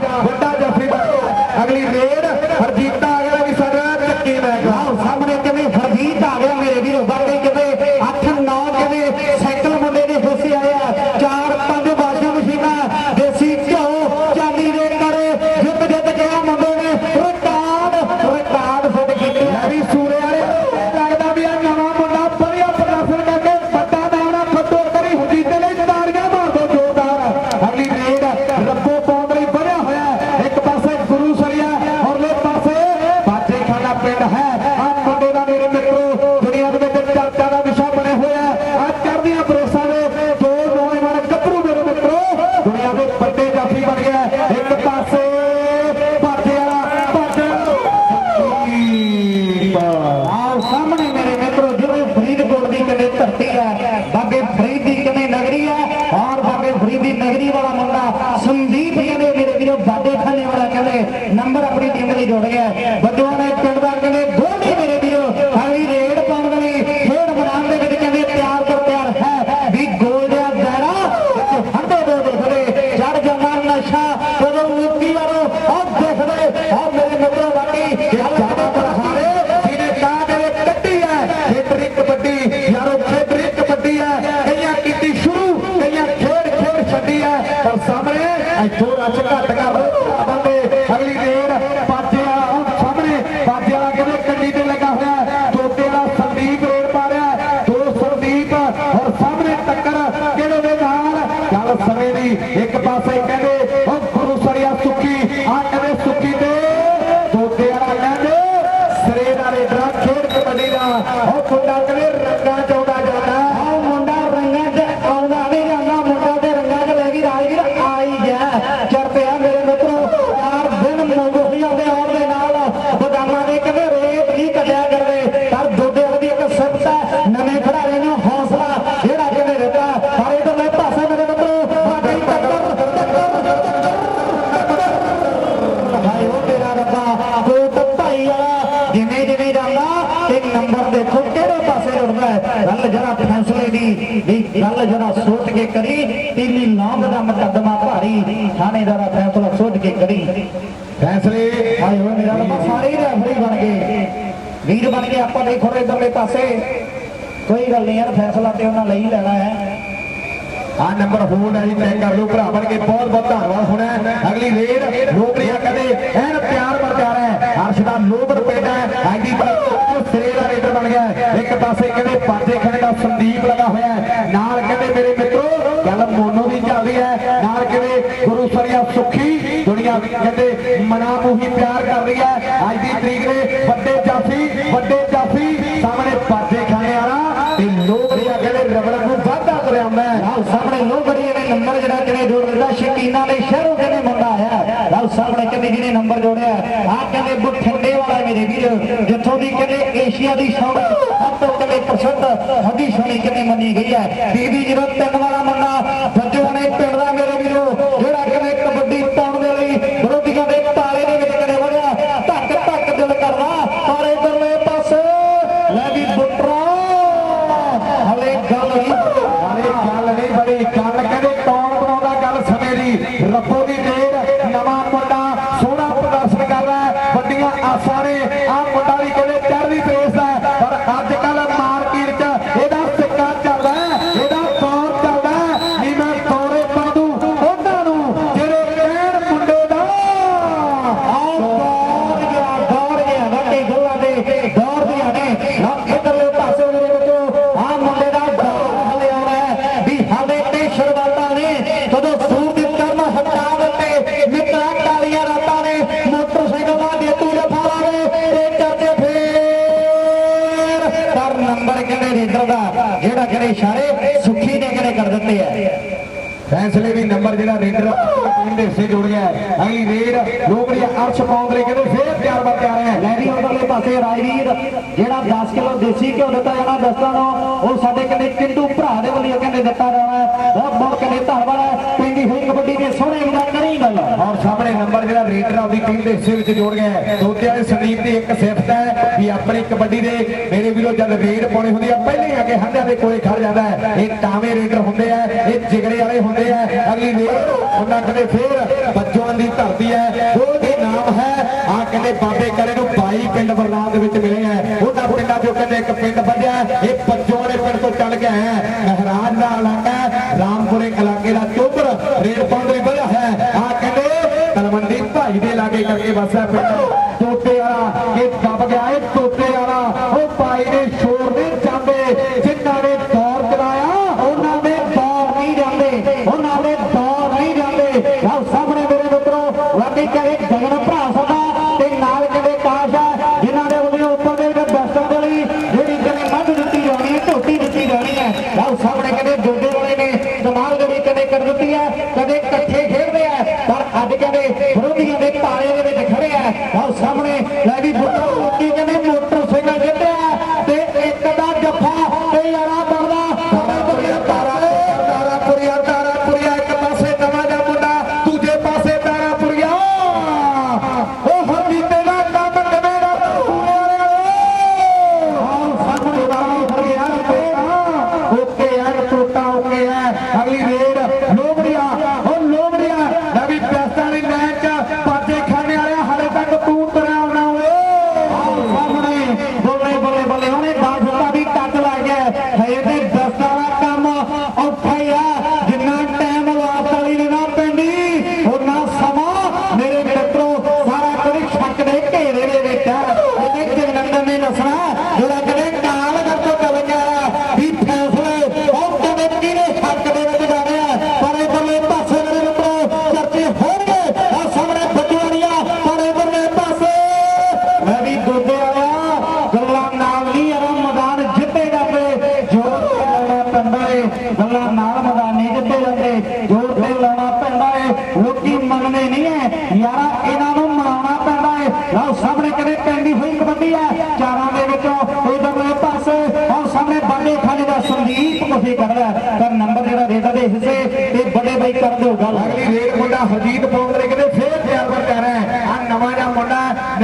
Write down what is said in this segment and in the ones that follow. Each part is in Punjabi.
Yeah. ਚਰਚਾ ਦਾ ਵਿਸ਼ਾ ਬਣਿਆ ਹੋਇਆ ਆ ਚੜ੍ਹਦੀਆਂ ਦੇ ਦੋ ਨੌਜਵਾਨ ਗੱਭਰੂ ਮੇਰੇ ਮਿੱਤਰੋ। ਦੁਨੀਆ ਦੇ ਵੱਡੇ ਜਾਫੀ ਬਣ ਗਿਆ ਇੱਕ ਪਾਸੇ ਬਾਜੇ ਵਾਲਾ ਬਾਜੇ ਵਾਲਾ। ਸਾਹਮਣੇ ਮੇਰੇ ਮਿੱਤਰੋ, ਜਿਵੇਂ ਫਰੀਦਕੋਟ ਦੀ ਕਿਵੇਂ ਧਰਤੀ ਹੈ, ਬਾਬੇ ਫਰੀਦ ਦੀ ਕਿਵੇਂ ਨਗਰੀ ਹੈ, ਔਰ ਬਾਬੇ ਫਰੀਦ ਦੀ ਨਗਰੀ ਵਾਲਾ ਮੁੰਡਾ ਸੰਦੀਪ ਕਹਿੰਦੇ, ਮੇਰੇ ਵੀਰੋ ਬਾਡੇ ਖਾਨੇ ਵਾਲਾ ਕਹਿੰਦੇ, ਨੰਬਰ ਆਪਣੀ ਟੀਮ ਲਈ ਜੁੜ ਗਿਆ ਬੱਦੂਆਂ ਨੇ ਪਿੰਡ ਦਾ ਕਹਿੰਦੇ ਗੋਲ ਮੇਰੇ ਵੀਰੋ ਹਾਲੀ ਰੇਡ ਪਾਉਣ ਦੇ ਲਈ ਖੇਡ ਮੈਦਾਨ ਦੇ ਵਿੱਚ ਕਹਿੰਦੇ ਤਿਆਰ ਕਰ ਤਿਆਰ ਹੈ ਵੀ ਗੋਲ ਦਾ ਦਾਇਰਾ ਵਿੱਚ ਹੰਡੇ ਦੋ ਦੇਖਦੇ ਚੜ ਜਾਂਦਾ ਨਸ਼ਾ ਜਦੋਂ ਮੁੱਕੀ ਵਾਲੋ ਉਹ ਦੇਖਦੇ ਆ ਮੇਰੇ ਮਿੱਤਰੋ ਬਾਕੀ ਜ਼ਿਆਦਾ ਬਰਹਾਰੇ ਜਿਹਨੇ ਤਾਂ ਦੇ ਕੱਢੀ ਹੈ ਖੇਤਰ ਇੱਕ ਕਬੱਡੀ ਯਾਰੋ ਖੇਤਰ ਇੱਕ ਕਬੱਡੀ ਹੈ ਕਈਆਂ ਕੀਤੀ ਸ਼ੁਰੂ ਕਈਆਂ ਖੇਡ ਖੇਡ ਛੱਡੀ ਹੈ ਪਰ ਸਾਹਮਣੇ ਇੱਥੋਂ ਰੱਜ ਘੱਟ ਕਰ ਨੰਬਰ ਦੇਖੋ ਕਿਹੜੇ ਪਾਸੇ ਉੱਡਦਾ ਹੈ? ਗੱਲ ਜਰਾ ਫੈਸਲੇ ਦੀ ਵੀ ਗੱਲ ਜਰਾ ਸੋਚ ਕੇ ਕਰੀ ਤੀਲੀ ਲੌਂਗ ਦਾ ਮੁਕੱਦਮਾ ਭਾਰੀ ਥਾਣੇਦਾਰਾ ਫੈਸਲਾ ਸੋਚ ਕੇ ਕਰੀ। ਫੈਸਲੇ? ਹਾਏ ਉਹ ਮੇਰਾ ਰੱਬਾ ਸਾਰੇ ਰੈਫਰੀ ਬਣ ਗਏ। ਵੀਰ ਬਣ ਕੇ ਆਪਾਂ ਦੇਖੋ ਇਧਰਲੇ ਪਾਸੇ। ਕੋਈ ਗੱਲ ਨਹੀਂ ਯਾਰ ਫੈਸਲਾ ਤੇ ਉਹਨਾਂ ਲਈ ਲੈਣਾ ਹੈ। ਆ ਨੰਬਰ ਹੋਲਡ ਹੈ ਜੀ ਤੈਅ ਕਰ ਲਓ ਭਰਾ ਬਣ ਕੇ ਬਹੁਤ ਬਹੁਤ ਧੰਨਵਾਦ ਹੋਣਾ। ਅਗਲੀ ਰੇਡ ਲੋਕੜੀਆਂ ਕਦੇ ਐਨ ਪਿਆਰ ਵਰਤਾ ਰਿਹਾ ਹੈ। ਹਰਸ਼ ਦਾ ਲੋਬਰ ਪੇਡਾ ਹੈ ਆਈਡੀ ਪਾਸੇ ਕਹਿੰਦੇ ਪਾਜੇ ਖੜੇ ਦਾ ਸੰਦੀਪ ਲਗਾ ਹੋਇਆ ਹੈ। ਨਾਲ ਕਹਿੰਦੇ ਮੇਰੇ ਮਿੱਤਰੋ, ਗੱਲ ਮੋਨੋ ਦੀ ਚੱਲਦੀ ਹੈ। ਨਾਲ ਕਹਿੰਦੇ ਗੁਰੂ ਸਰੀਆ ਸੁਖੀ ਦੁਨੀਆ ਕਹਿੰਦੇ ਮਨਾ ਮੂਹੀ ਪਿਆਰ ਕਰ ਰਹੀ ਹੈ। ਅੱਜ ਦੀ ਤਰੀਕ ਦੇ ਵੱਡੇ ਜਾਫੀ ਵੱਡੇ ਜਾਫੀ ਸਾਹਮਣੇ ਪਾਜੇ ਖਾਣੇ ਵਾਲਾ ਤੇ ਲੋਕੜੀਆਂ ਕਹਿੰਦੇ ਰਬੜ ਨੂੰ ਵਾਧਾ ਕਰਿਆ ਨਾਲ ਸਾਹਮਣੇ ਲੋਕੜੀ ਨੇ, ਨੰਬਰ ਜਿਹੜਾ ਕਿਨੇ ਜੋੜ ਦਿੱਤਾ? ਸ਼ਕੀਨਾ ਨੇ ਸ਼ਹਿਰੋਂ ਕਿਨੇ ਮੁੰਡਾ ਆਇਆ? ਨਾਲ ਸਾਹਮਣੇ ਕਿਨੇ ਜਿਹਨੇ ਨੰਬਰ ਜੋੜਿਆ? ਆ ਕਹਿੰਦੇ ਬਠਿੰਡੇ ਵਾਲਾ ਮੇਰੇ ਵੀਰ, ਜਿੱਥੋਂ ਦੀ ਕਹਿੰਦੇ ਏਸ਼ੀਆ ਦੀ ਸ਼ੌਹਰਤ ਪ੍ਰਸਿੱਧ ਹੱਦੀ ਸ਼ੋਣੀ ਕਿਨੇ ਮੰਨੀ ਗਈ ਹੈ? ਬੀਬੀ ਜਦੋਂ ਤਿੰਨ ਵਾਲਾ ਮੰਨਾ ਬੱਜੋ ਨੇ ਪਿੰਡ ਦਾ ਮੇਰੇ ਵੀਰੋ ਜਿਹੜਾ ਕਹਿੰਦੇ ਕਬੱਡੀ ਪਾਉਣ ਦੇ ਲਈ ਵਿਰੋਧੀਆਂ ਦੇ ਤਾਲੇ ਦੇ ਵਿੱਚ ਕਿਨੇ ਵੜਿਆ ਧੱਕ ਧੱਕ ਦਿਲ ਕਰਦਾ ਪਰ ਇਧਰਲੇ ਪਾਸੇ ਲੈ ਵੀ ਬੁੱਟਰਾ ਹਲੇ ਗੱਲ ਨਹੀਂ ਵਾਲੇ ਗੱਲ ਨਹੀਂ ਬੜੀ ਗੱਲ ਕਹਿੰਦੇ ਕੌਣ ਬਣਾਉਂਦਾ ਗੱਲ ਸਮੇਂ ਦੀ ਰੱਬੋ ਦੀ ਦੇਰ ਨਵਾਂ ਮੁੰਡਾ ਸੋਹਣਾ ਪ੍ਰਦਰਸ਼ਨ ਕਰ ਰਿਹਾ ਹੈ ਵੱਡੀਆਂ ਆਸਾਂ ਨੇ ਆ ਮੁੰਡਾ ਵੀ ਕਹਿੰਦੇ ਚੜ੍ਹਦੀ ਪੇਸ ਦਾ ਹੈ, ਪਰ ਅੱਜ ਕੱਲ ਮਾਰਕੀਟ 'ਚ ਇਹਦਾ ਸਿੱਕਾ ਚੱਲਦਾ ਹੈ, ਇਹਦਾ ਦੌਰ ਚੱਲਦਾ ਹੈ। ਨੀ ਮੈਂ ਦੌਰੇ ਪਾ ਦੂੰ ਉਹਨਾਂ ਨੂੰ ਜਿਹੜੇ ਕਹਿਣ ਮੁੰਡੇ ਦਾ ਆਹ ਦੌੜ ਗਿਆ ਦੌੜ ਗਿਆ ਵੱਡੇ ਗੁੱਲਾਂ ਦੇ ਦੌੜ ਦੀਆਂ ਨੇ ਨਾ ਇਧਰਲੇ ਪਾਸੇ ਮੇਰੇ ਵਿੱਚੋਂ ਆਹ ਮੁੰਡੇ ਦਾ ਦੌੜ ਹਲੇ ਆਉਣਾ ਹੈ ਵੀ ਹਾਲੇ ਤੇ ਸ਼ੁਰੂਆਤਾਂ ਨੇ ਜਦੋਂ ਸੂਰ ਦੀ ਕਰਮ ਹਟਾ ਦਿੱਤੇ ਮਿੱਤਰਾਂ ਕਾਲੀਆਂ ਰਾਤਾਂ ਨੇ ਮੋਟਰਸਾਈਕਲ ਦਾ ਜੇਤੂ ਜਫਾ ਲਾਵੇ ਤੇ ਕਰਦੇ ਫੇਰ ਪਰ ਨੰਬਰ ਕਹਿੰਦੇ ਰੇਡਰ ਦਾ ਜਿਹੜਾ ਕਹਿੰਦੇ ਇਸ਼ਾਰੇ ਸੁੱਖੀ ਨੇ ਕਹਿੰਦੇ ਕਰ ਦਿੱਤੇ ਆ। ਫੈਸਲੇ ਵੀ ਨੰਬਰ ਜਿਹੜਾ ਰੇਡਰ ਟੀਮ ਦੇ ਹਿੱਸੇ ਜੁੜ ਗਿਆ ਅਗਲੀ ਰੇਡ ਲੋਕੜੀ ਅਰਸ਼ ਪਾਉਣ ਲਈ ਕਹਿੰਦੇ ਫੇਰ ਤਿਆਰ ਬਰ ਤਿਆਰ ਹੈ। ਲੈ ਵੀ ਉਧਰਲੇ ਪਾਸੇ ਰਾਜਵੀਰ, ਜਿਹੜਾ 10 ਕਿਲੋ ਦੇਸੀ ਘਿਓ ਦਿੱਤਾ ਜਾਣਾ ਦਸਤਾਂ ਨੂੰ, ਉਹ ਸਾਡੇ ਕਹਿੰਦੇ ਕਿੰਡੂ ਭਰਾ ਦੇ ਵੱਲੋਂ ਕਹਿੰਦੇ ਦਿੱਤਾ ਜਾਣਾ ਹੈ। ਬਹੁਤ ਬਹੁਤ ਕਹਿੰਦੇ ਧੰਨਵਾਦ ਹੈ ਪਿੰਡੀ ਹੋਈ ਕਬੱਡੀ ਦੇ ਸੋਹਣੇ ਵੀ ਕਰੀ ਗੱਲ ਔਰ ਸਾਹਮਣੇ ਨੰਬਰ ਜਿਹੜਾ ਰੇਡਰ ਆਪਦੀ ਟੀਮ ਦੇ ਹਿੱਸੇ ਵਿੱਚ ਜੋੜ ਗਿਆ ਦੋਤੇ ਵਾਲੇ ਸੰਦੀਪ ਦੀ ਇੱਕ ਸਿਫਤ ਹੈ ਵੀ ਆਪਣੀ ਕਬੱਡੀ ਦੇ ਮੇਰੇ ਵੀਰੋ, ਜਦ ਰੇਡ ਪਾਉਣੀ ਹੁੰਦੀ ਆ, ਪਹਿਲੇ ਆ ਕੇ ਹੰਡਿਆਂ ਦੇ ਕੋਲੇ ਖੜ ਜਾਂਦਾ ਹੈ। ਇਹ ਟਾਵੇਂ ਰੇਡਰ ਹੁੰਦੇ ਆ, ਇਹ ਜਿਗਰੇ ਵਾਲੇ ਹੁੰਦੇ ਆ। ਅਗਲੀ ਰੇਡ ਉਹਨਾਂ ਕਹਿੰਦੇ ਫੇਰ ਬੱਜੋਂ ਦੀ ਧਰਤੀ ਹੈ। ਉਹਦੇ ਨਾਮ ਹੈ, ਆ ਕਹਿੰਦੇ ਬਾਬੇ ਕਰੇ ਨੂੰ 22 ਪਿੰਡ ਬਰਨਾਲ ਦੇ ਵਿੱਚ ਮਿਲੇ ਆ। ਉਹਦਾ ਪਿੰਡਾਂ ਚੋਂ ਕਹਿੰਦੇ ਇੱਕ ਪਿੰਡ ਵੱਜਿਆ ਇਹ ਬੱਜੋਂ ਵਾਲੇ ਪਿੰਡ ਤੋਂ ਚੱਲ ਕੇ ਆਇਆ ਹੈ। ਮਹਿਰਾਜ ਦਾ ਇਲਾਕਾ ਰਾਮਪੁਰੇ ਇਲਾਕੇ ਦਾ ਚੋਬਰ ਰੇਡ ਪਾਉਣ ਦੇ ਵਧਿਆ ਹੈ ਆ ਕਹਿੰਦੇ ਤਲਵੰਡੀ ਭਾਈ ਦੇ ਲਾਗੇ ਕਰਕੇ ਵਸਿਆ ਪਿੰਡ। ਟੋਟੇ ਵਾਲਾ ਇਹ ਦਬ ਗਿਆ ਇਹ ਟੋਟੇ ਵਾਲਾ। ਉਹ ਭਾਈ ਦੇ ਸ਼ੋਰ ਦੇ ਜਾਂਦੇ ਜਿਨ੍ਹਾਂ ਨੇ ਦੌਰ ਚਲਾਇਆ, ਉਹਨਾਂ ਦੇ ਦੌਰ ਨਹੀਂ ਜਾਂਦੇ। ਉਹਨਾਂ ਦੇ ਦੌਰ ਨਹੀਂ ਜਾਂਦੇ। ਆਹ ਸਾਹਮਣੇ ਮੇਰੇ ਮਿੱਤਰੋ ਵਾਕਈ ਕਹੇ ਗਗਨ ਸਾਹਮਣੇ ਬਾਲੇ ਖਾਨੇ ਦਾ ਸੰਦੀਪ ਕੋਸ਼ਿਸ਼ ਕਰਦਾ। ਪਰ ਨੰਬਰ ਜਿਹੜਾ ਰੇਡਾ ਦੇ ਹਿੱਸੇ ਤੇ ਵੱਡੇ ਬਾਈ ਕਰ ਦਿਓ ਗੱਲ। ਅਗਲੀ ਰੇਡ ਮੁੰਡਾ ਹਰਜੀਤ ਪੌਂਦਰੇ ਕਹਿੰਦੇ ਫੇਰ ਤਿਆਰ ਕਰ ਰਿਹਾ ਆ ਨਵਾਂ ਜਿਹਾ ਮੁੰਡਾ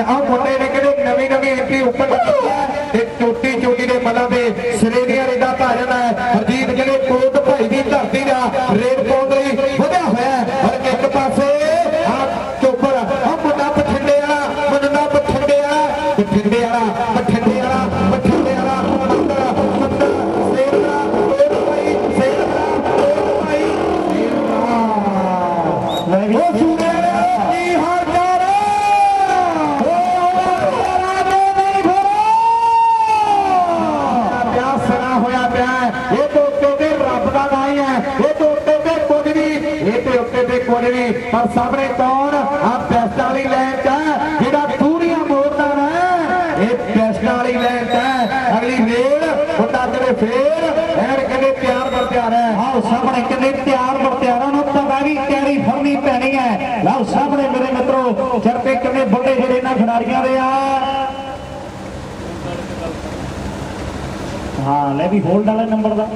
ਆ ਮੁੰਡੇ ਨੇ ਕਹਿੰਦੇ ਨਵੀਂ ਨਵੀਂ ਐਂਟਰੀ ਉੱਪਰ ਕੀਤੀ ਨਾਂ ਇਹ ਤੋਂ ਉੱਤੇ ਤੇ ਕੁਝ ਨਹੀਂ ਇਹ ਤੇ ਉੱਤੇ ਤੇ ਕੁਝ ਨਹੀਂ ਪਰ ਸਾਹਮਣੇ ਕੌਣ? ਆ ਬੈਸਟ ਵਾਲੀ ਲਾਈਨ ਚ ਹੈ, ਜਿਹੜਾ ਦੂਰੀਆਂ ਮੋੜਦਾ ਨਾ ਇਹ ਬੈਸਟ ਵਾਲੀ ਲਾਈਨ ਚ ਅਗਲੀ ਰੇਡ ਮੁੰਡਾ ਕਿਤੇ ਫੇਰ ਐਨ ਕਹਿੰਦੇ ਤਿਆਰ ਬਰ ਆਓ ਸਾਹਮਣੇ ਕਿੰਨੇ ਤਿਆਰ ਬਰਤਿਆਰਾਂ ਨੂੰ ਪਤਾ ਵੀ ਤਿਆਰੀ ਫੜਨੀ ਪੈਣੀ ਹੈ। ਲਓ ਸਾਹਮਣੇ ਮੇਰੇ ਮਿੱਤਰੋ ਚਰਤੇ ਕਿੰਨੇ ਵੱਡੇ ਜਿਹੜੇ ਇਹਨਾਂ ਖਿਡਾਰੀਆਂ ਦੇ ਆ। ਹਾਂ ਲੈ ਵੀ ਹੋਲਡ ਵਾਲੇ ਨੰਬਰ ਦਾ।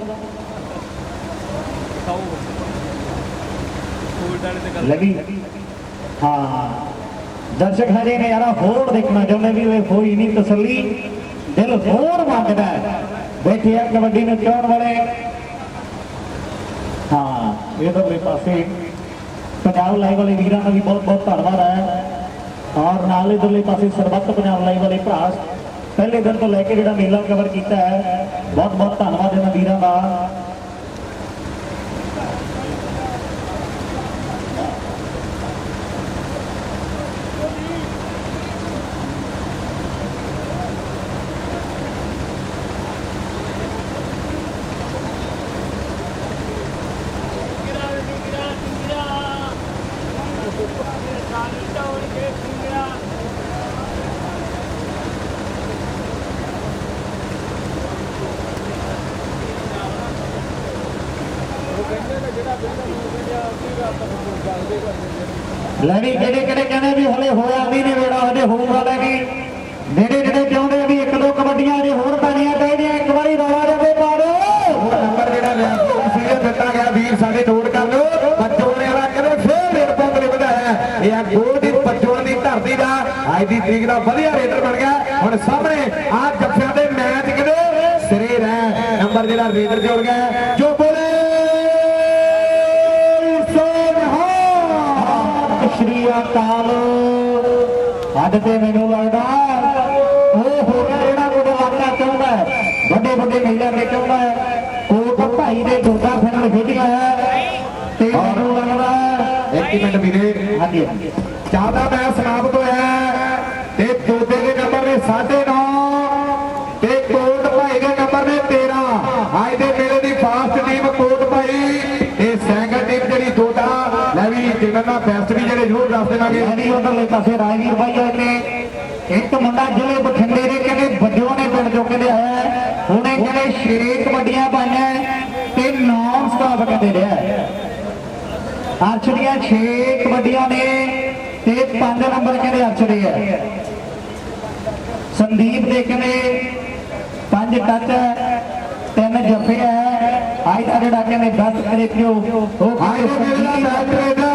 ਲੈ ਵੀ ਹਾਂ। ਦਰਸ਼ਕ ਹਜੇ ਨੇ ਯਾਰਾ ਹੋਰ ਦੇਖਣਾ ਚਾਹੁੰਦੇ ਵੀ ਇਹ ਹੋਈ ਨਹੀਂ ਤਸੱਲੀ। ਦਿਲ ਹੋਰ ਮੰਗਦਾ ਬੈਠੇ ਆ ਕਬੱਡੀ ਨੂੰ ਚਾਹਣ ਵਾਲੇ। ਹਾਂ, ਇਧਰਲੇ ਪਾਸੇ ਪੰਜਾਬ ਲਾਈਵ ਵਾਲੇ ਵੀਰਾਂ ਦਾ ਵੀ ਬਹੁਤ ਬਹੁਤ ਧੰਨਵਾਦ ਹੈ। ਔਰ ਨਾਲ ਇਧਰਲੇ ਪਾਸੇ ਸਰਬੱਤ ਪੰਜਾਬ ਲਾਈਵ ਵਾਲੇ ਭਰਾ, ਪਹਿਲੇ ਦਿਨ ਤੋਂ ਲੈ ਕੇ ਜਿਹੜਾ ਮੇਲਾ ਕਵਰ ਕੀਤਾ ਹੈ, ਬਹੁਤ ਬਹੁਤ ਧੰਨਵਾਦ ਇਹਨਾਂ ਵੀਰਾਂ ਦਾ। ਲੈਣੀ ਵੀ ਕਿਹੜੇ ਕਿਹੜੇ ਕਹਿੰਦੇ ਵੀ ਹਲੇ ਹੋਇਆ ਵੀ ਨਹੀਂ, ਵੇੜਾ ਹਲੇ ਹੋਊਗਾ ਲੈ ਜਿਹੜੇ ਜਿਹੜੇ ਚਾਹੁੰਦੇ ਆ ਵੀ ਇੱਕ ਦੋ ਕਬੱਡੀਆਂ ਜੇ ਹੋਰ ਪੈਣੀਆਂ ਚਾਹੀਦੀਆਂ, ਇੱਕ ਵਾਰੀ ਰੌਲਾ ਜਾਵੇ ਪਾੜੋ ਉਹ ਨੰਬਰ ਜਿਹੜਾ ਸੀਰੀਅਸ ਦਿੱਤਾ ਗਿਆ, ਵੀਰ ਸਾਡੇ ਨੋਟ ਕਰ ਲਓ ਬੱਚੋਣੇ ਵਾਲਾ ਕਹਿੰਦੇ ਫੇਰ ਰੇਡ ਪੌਂਦਰੇ ਵਧਾਇਆ। ਇਹ ਆ ਗੋਲ ਦੀ ਬੱਚੋਣ ਦੀ ਧਰਤੀ ਦਾ, ਅੱਜ ਦੀ ਤਰੀਕ ਦਾ ਵਧੀਆ ਰੇਟਰ ਬਣ ਗਿਆ। ਹੁਣ ਸਾਹਮਣੇ ਆ ਜੱਫਿਆਂ ਦੇ ਮੈਚ ਕਿਤੇ ਸਿਰੇ ਰਹਿ। ਨੰਬਰ ਜਿਹੜਾ ਰੇਡਰ ਜੋੜ ਗਿਆ। ਸ਼੍ਰੀ ਅਕਾਲ ਅੱਜ ਤੇ ਮੈਨੂੰ ਲੱਗਦਾ ਉਹ ਹੋ ਗਿਆ ਜਿਹੜਾ ਇਲਾਕਾ ਚਾਹੁੰਦਾ ਹੈ। ਵੱਡੇ ਵੱਡੇ ਮੇਲੇ ਦੇ ਚਾਹੁੰਦਾ ਹੈ। ਕੋਟ ਭਾਈ ਦੇ ਦੁਰਗਾ ਫਾਈਨਲ ਖੇਡਿਆ ਹੈ। ਤੇ ਮੈਨੂੰ ਲੱਗਦਾ ਇੱਕ ਮਿੰਟ ਵੀਰੇ। ਹਾਂਜੀ ਜ਼ਿਆਦਾ ਮੈਚ ਸਮਾਪਤ ਹੋਇਆ ਤੇ ਦੋਦੇ ਦੇ ਨੰਬਰ ਨੇ 9.5 ਤੇ ਕੋਟ ਭਾਈ ਦੇ ਨੰਬਰ ਨੇ 13 ਅੱਜ ਦੇ ਮੇਲੇ ਦੀ ਫਾਸਟ ਟੀਮ ਕੋਟ ਭਾਈ ਤੇ ਸੈਕੰਡ ਟੀਮ ਜਿਹੜੀ ਦੋਦਾ ਲੈ ਵੀ ਜਿਨ੍ਹਾਂ ਦਾ ਬੈਸਟ ਦੱਸ ਦੇਵਾਂਗੇ। ਐਡੀ ਉਧਰਲੇ ਪਾਸੇ ਰਾਜਵੀਰ ਭਾਈ ਹੋਏ ਨੇ। ਇੱਕ ਮੁੰਡਾ ਜ਼ਿਲ੍ਹੇ ਬਠਿੰਡੇ ਦੇ ਕਹਿੰਦੇ ਵੱਜੋਂ ਨੇ ਪਿੰਡ ਚੋਂ ਕਹਿੰਦੇ ਆਇਆ ਹੈ। ਉਹਨੇ ਕਹਿੰਦੇ ਛੇ ਕਬੱਡੀਆਂ ਪਾਈਆਂ ਤੇ ਨਾਮ ਸਟਾਪ ਕਹਿੰਦੇ ਰਿਹਾ। ਅਰਸ਼ ਦੀਆਂ 6 ਕਬੱਡੀਆਂ ਨੇ ਤੇ 5 ਨੰਬਰ ਕਹਿੰਦੇ ਅਰਸ਼ ਦੇ ਹੈ। ਸੰਦੀਪ ਦੇ ਕਹਿੰਦੇ 5 ਟੱਚ ਤਿੰਨ ਜੱਫੇ ਹੈ। ਅੱਜ ਦਾ ਜਿਹੜਾ ਕਹਿੰਦੇ 10 ਕਰੇ ਪਿਓ ਉਹ ਅੱਜ ਦੇ ਮੈਚ ਰਹੇਗਾ